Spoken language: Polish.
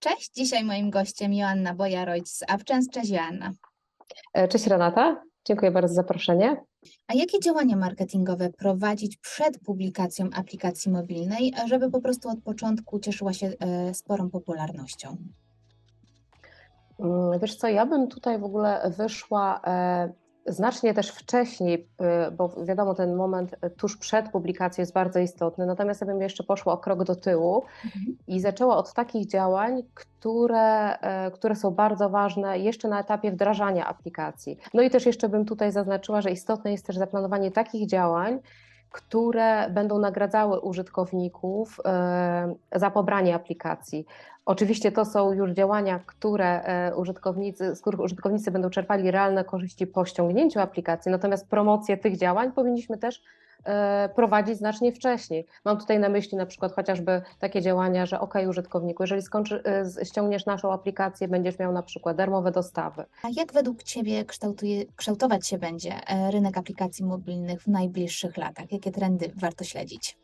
Cześć, dzisiaj moim gościem Joanna Bojarojc z AppChance. Cześć Joanna. E, Cześć Renata, dziękuję bardzo za zaproszenie. A jakie działania marketingowe prowadzić przed publikacją aplikacji mobilnej, żeby po prostu od początku cieszyła się e, sporą popularnością? Mm, Wiesz co, ja bym tutaj w ogóle wyszła e, znacznie też wcześniej, e, bo wiadomo, ten moment tuż przed publikacją jest bardzo istotny, natomiast ja bym jeszcze poszła o krok do tyłu Mhm. i zaczęła od takich działań, które, e, które są bardzo ważne jeszcze na etapie wdrażania aplikacji. No i też jeszcze bym tutaj zaznaczyła, że istotne jest też zaplanowanie takich działań, które będą nagradzały użytkowników e, za pobranie aplikacji. Oczywiście to są już działania, które e, użytkownicy, z których użytkownicy będą czerpali realne korzyści po ściągnięciu aplikacji, natomiast promocję tych działań powinniśmy też prowadzić znacznie wcześniej. Mam tutaj na myśli na przykład chociażby takie działania, że ok, użytkowniku, jeżeli skończy, e, ściągniesz naszą aplikację, będziesz miał na przykład darmowe dostawy. A jak według Ciebie kształtuje, kształtować się będzie e, rynek aplikacji mobilnych w najbliższych latach? Jakie trendy warto śledzić?